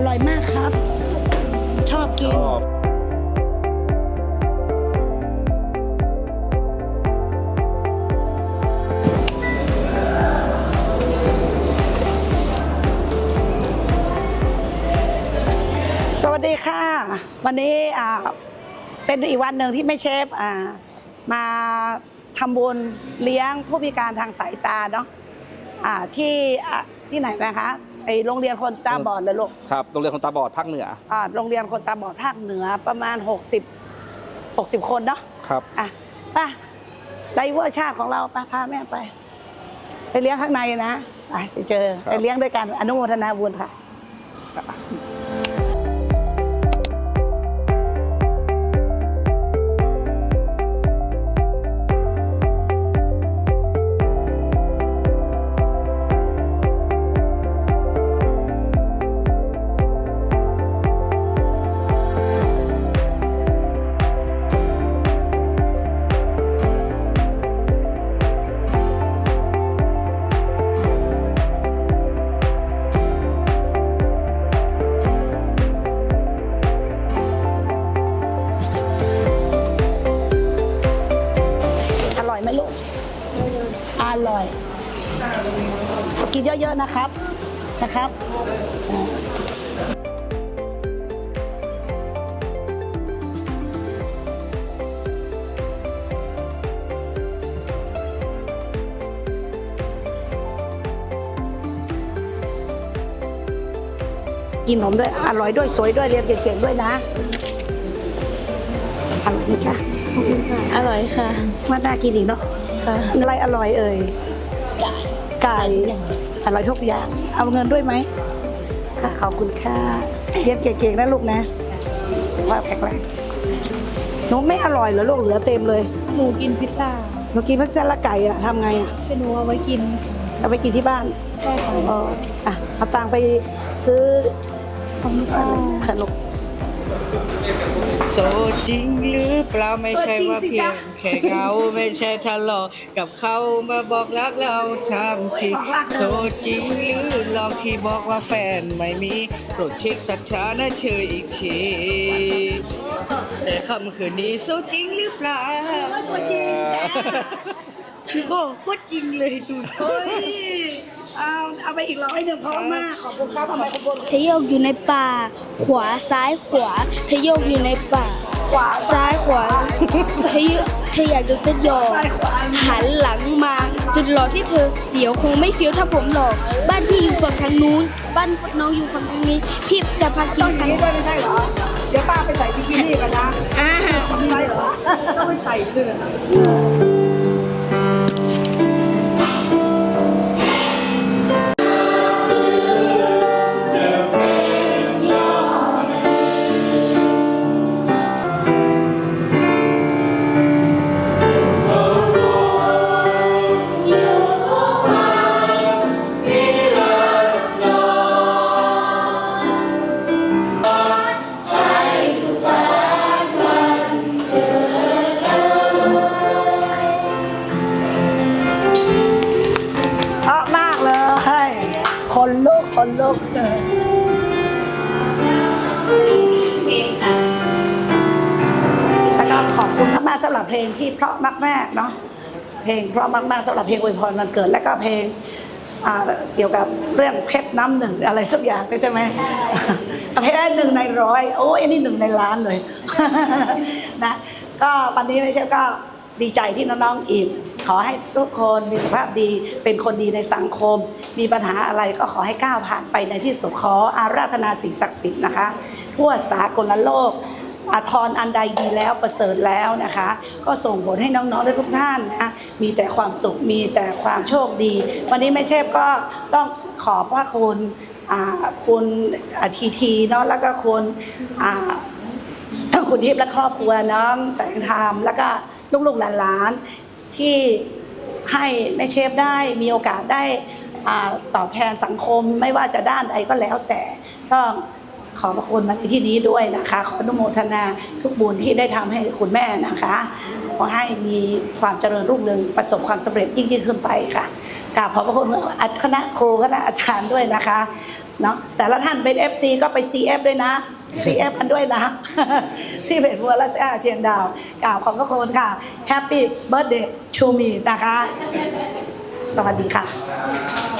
อร่อยมากครับ ชอบกิน สวัสดีค่ะ วันนี้อ่าเป็นอีกวันหนึ่งที่แม่เชฟอ่ามาทำบุญเลี้ยงผู้พิการทางสายตาเนาะอ่าที่อ่าที่ไหนนะคะ ไอโรงเรียนคนตาบอดเลยลูกครับโรงเรียนคนตาบอดภาคเหนืออ่าโรงเรียนคนตาบอดภาคเหนือประมาณ 60 60 คนเนาะครับอะไป่ะไดเวอร์ชาติของเราไป่ะพาแม่ไป ไปเลี้ยงข้างในนะไปไปเจอครับไปเลี้ยงด้วยกันอนุโมทนาบุญค่ะ อร่อย กินเยอะๆนะครับนะครับอ่ากินขนมด้วยอร่อยด้วยสวยด้วยเรียนเก่งๆด้วยนะอร่อยไหมจ๊ะอร่อยค่ะว่าน่ากินอีกเนาะ ค่ะอะไรอร่อยเอ่ย ไก่ อร่อยทุกอย่าง เอาเงินด้วยไหมค่ะขอบคุณค่ะเรียนเก่งๆนะลูกนะ ว่าแข็งแรงหนูไม่อร่อยเหรอลูกเหลือเต็มเลยหนูกินพิซซ่าหนูกินพัซละไก่อะทำไงอะเป็นหนูเอาไว้กิน เอาไปกินที่บ้านใช่ค่ะอ๋ออะเอาตังค์ไปซื้อขอบคุณค่ะขนมโสดจริงหรือเปล่าไม่ใช่ว่าเออจริงสิเพียจ๊ะงแค่เขาไม่ใช่ทะเลาะกับเขามาบอกรักเราช้ำชิโสดจริงหรือหลอกที่บอกว่าแฟนไม่มีโปรดเช็คสัจจานะเชยอีกทีแต่คำคืนนี้โสดจริงหรือเปล่าตัวจริงจ้ะโอ้โคตรจริงเลยดูเฮ้ย เอาเอาไปอีกร้อยหนึ่งพร้อมมาก ขอบคุณครับเอาไมโครโฟนทะโยกอยู่ในป่า ขวาซ้ายขวาทะโยกอยู่ในป่า ขวาซ้ายขวาทะโยกเธออยากจะสยองซ้ายขวาหันหลังมา จุดหล่อที่เธอ เดี๋ยวคงไม่เฟี้ยวถ้าผมหลอก บ้านพี่อยู่ฝั่งทางนู้น บ้านน้องอยู่ฝั่งทางนี้ พี่จะพากิต้อนงทานี้งด้วยไม่ใช่เหรอ เดี๋ยวป้าไปใส่บิกินี่กันนะอ่า ไม่ใช่เหรอต้องไปใส่ด้วยนะ คนลุกคนลุกแล้วก็ขอบคุณมากๆสำหรับเพลงที่เพราะมากๆเนาะเพลงเพราะมากๆสำหรับเพลงอวยพรวันเกิด และก็เพลงเกี่ยวกับเรื่องเพชรน้ำหนึ่งอะไรสักอย่างใช่ไหมเพชรหนึ่งในร้อยโอ้ยนนี้หนึ่งในล้านเลยนะก็วันนี้ไม่ใช่ก็ ดีใจที่น้องๆอิ่มขอให้ทุกคนมีสุขภาพดี เป็นคนดีในสังคม มีปัญหาอะไรก็ขอให้ก้าวผ่านไปในที่สุดขออาราธนาสิ่งศักดิ์สิทธิ์นะคะทั่วสากลโลกอาทรอันใดดีแล้วประเสริฐแล้วนะคะ ก็ส่งผลให้น้องๆและทุกท่านนะมีแต่ความสุขมีแต่ความโชคดี วันนี้แม่เชฟก็ต้องขอบพระคุณอ่าคุณทีทีเนาะแล้วก็คุณอ่าคุณทิพย์และครอบครัวน้องแสงธรรมแล้วก็ ลูกๆหลานๆที่ให้แม่เชฟได้มีโอกาสได้อ่าตอบแทนสังคมไม่ว่าจะด้านใดก็แล้วแต่ต้อง ขอพระคุณมาในที่นี้ด้วยนะคะ ขออนุโมทนาทุกบุญที่ได้ทำให้คุณแม่นะคะ ขอให้มีความเจริญรุ่งเรืองประสบความสำเร็จยิ่งยิ่งขึ้นไปค่ะกราบขอพระคุณคณะครูคณะอาจารย์ด้วยนะคะเนาะแต่ละท่านเป็น FC ก็ไป CF ด้วยนะ CF กันด้วยนะ ที่เพจวัวละซ่าเชียงดาวกล่าวขอบพระคุณค่ะ Happy Birthday to me นะคะ สวัสดีค่ะ